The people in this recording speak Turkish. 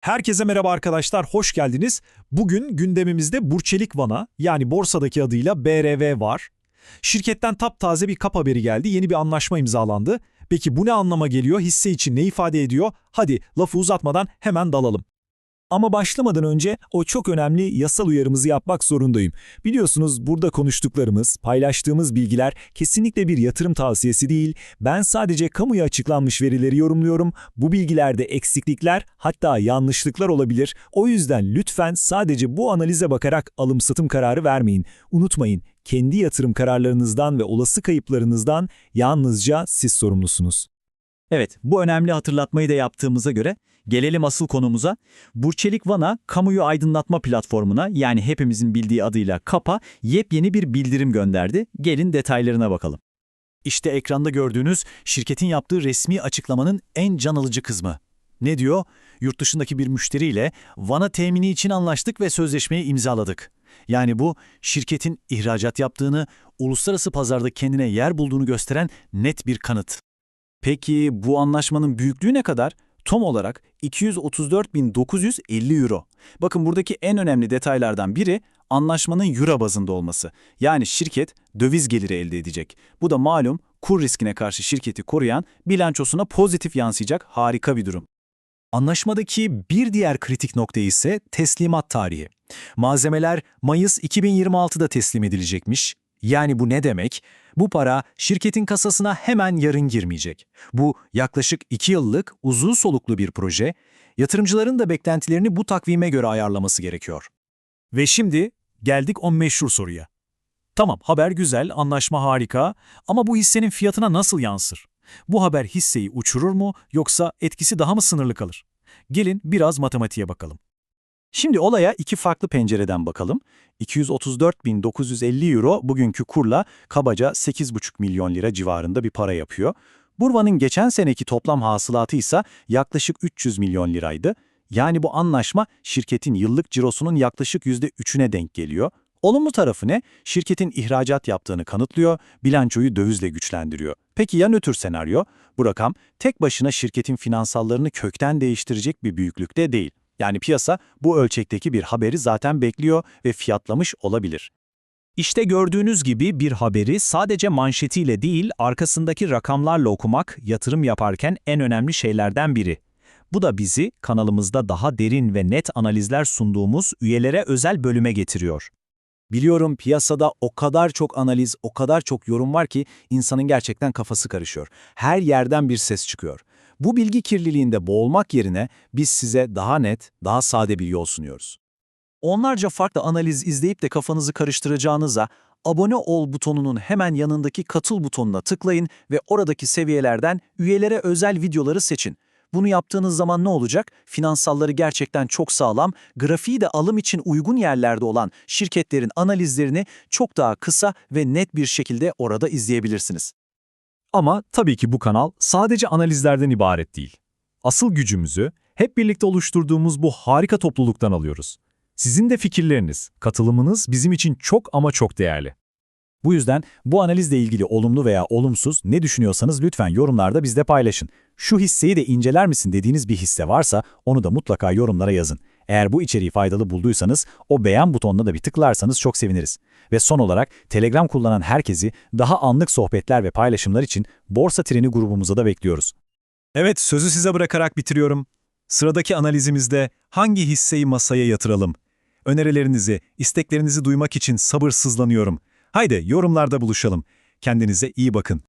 Herkese merhaba arkadaşlar, hoş geldiniz. Bugün gündemimizde Burçelik Vana yani borsadaki adıyla BRV var. Şirketten taptaze bir kap haberi geldi, yeni bir anlaşma imzalandı. Peki bu ne anlama geliyor, hisse için ne ifade ediyor? Hadi lafı uzatmadan hemen dalalım. Ama başlamadan önce o çok önemli yasal uyarımızı yapmak zorundayım. Biliyorsunuz burada konuştuklarımız, paylaştığımız bilgiler kesinlikle bir yatırım tavsiyesi değil. Ben sadece kamuya açıklanmış verileri yorumluyorum. Bu bilgilerde eksiklikler hatta yanlışlıklar olabilir. O yüzden lütfen sadece bu analize bakarak alım-satım kararı vermeyin. Unutmayın, kendi yatırım kararlarınızdan ve olası kayıplarınızdan yalnızca siz sorumlusunuz. Evet, bu önemli hatırlatmayı da yaptığımıza göre gelelim asıl konumuza. Burçelik Vana, kamuyu aydınlatma platformuna yani hepimizin bildiği adıyla KAP'a yepyeni bir bildirim gönderdi. Gelin detaylarına bakalım. İşte ekranda gördüğünüz şirketin yaptığı resmi açıklamanın en can alıcı kısmı. Ne diyor? Yurt dışındaki bir müşteriyle vana temini için anlaştık ve sözleşmeyi imzaladık. Yani bu şirketin ihracat yaptığını, uluslararası pazarda kendine yer bulduğunu gösteren net bir kanıt. Peki bu anlaşmanın büyüklüğü ne kadar? Tom olarak 234.950 euro. Bakın buradaki en önemli detaylardan biri anlaşmanın euro bazında olması. Yani şirket döviz geliri elde edecek. Bu da malum kur riskine karşı şirketi koruyan bilançosuna pozitif yansıyacak harika bir durum. Anlaşmadaki bir diğer kritik nokta ise teslimat tarihi. Malzemeler Mayıs 2026'da teslim edilecekmiş. Yani bu ne demek? Bu para şirketin kasasına hemen yarın girmeyecek. Bu yaklaşık 2 yıllık uzun soluklu bir proje. Yatırımcıların da beklentilerini bu takvime göre ayarlaması gerekiyor. Ve şimdi geldik o meşhur soruya. Tamam haber güzel, anlaşma harika ama bu hissenin fiyatına nasıl yansır? Bu haber hisseyi uçurur mu yoksa etkisi daha mı sınırlı kalır? Gelin biraz matematiğe bakalım. Şimdi olaya iki farklı pencereden bakalım. 234.950 euro bugünkü kurla kabaca 8,5 milyon lira civarında bir para yapıyor. Burva'nın geçen seneki toplam hasılatı ise yaklaşık 300 milyon liraydı. Yani bu anlaşma şirketin yıllık cirosunun yaklaşık %3'üne denk geliyor. Olumlu tarafı ne? Şirketin ihracat yaptığını kanıtlıyor, bilançoyu dövizle güçlendiriyor. Peki ya nötr senaryo? Bu rakam tek başına şirketin finansallarını kökten değiştirecek bir büyüklükte değil. Yani piyasa bu ölçekteki bir haberi zaten bekliyor ve fiyatlamış olabilir. İşte gördüğünüz gibi bir haberi sadece manşetiyle değil, arkasındaki rakamlarla okumak yatırım yaparken en önemli şeylerden biri. Bu da bizi kanalımızda daha derin ve net analizler sunduğumuz üyelere özel bölüme getiriyor. Biliyorum piyasada o kadar çok analiz, o kadar çok yorum var ki insanın gerçekten kafası karışıyor. Her yerden bir ses çıkıyor. Bu bilgi kirliliğinde boğulmak yerine biz size daha net, daha sade bir yol sunuyoruz. Onlarca farklı analiz izleyip de kafanızı karıştıracağınıza abone ol butonunun hemen yanındaki katıl butonuna tıklayın ve oradaki seviyelerden üyelere özel videoları seçin. Bunu yaptığınız zaman ne olacak? Finansalları gerçekten çok sağlam, grafiği de alım için uygun yerlerde olan şirketlerin analizlerini çok daha kısa ve net bir şekilde orada izleyebilirsiniz. Ama tabii ki bu kanal sadece analizlerden ibaret değil. Asıl gücümüzü hep birlikte oluşturduğumuz bu harika topluluktan alıyoruz. Sizin de fikirleriniz, katılımınız bizim için çok ama çok değerli. Bu yüzden bu analizle ilgili olumlu veya olumsuz ne düşünüyorsanız lütfen yorumlarda bizde paylaşın. Şu hisseyi de inceler misin dediğiniz bir hisse varsa onu da mutlaka yorumlara yazın. Eğer bu içeriği faydalı bulduysanız o beğen butonuna da bir tıklarsanız çok seviniriz. Ve son olarak Telegram kullanan herkesi daha anlık sohbetler ve paylaşımlar için Borsa Treni grubumuza da bekliyoruz. Evet, sözü size bırakarak bitiriyorum. Sıradaki analizimizde hangi hisseyi masaya yatıralım? Önerilerinizi, isteklerinizi duymak için sabırsızlanıyorum. Haydi yorumlarda buluşalım. Kendinize iyi bakın.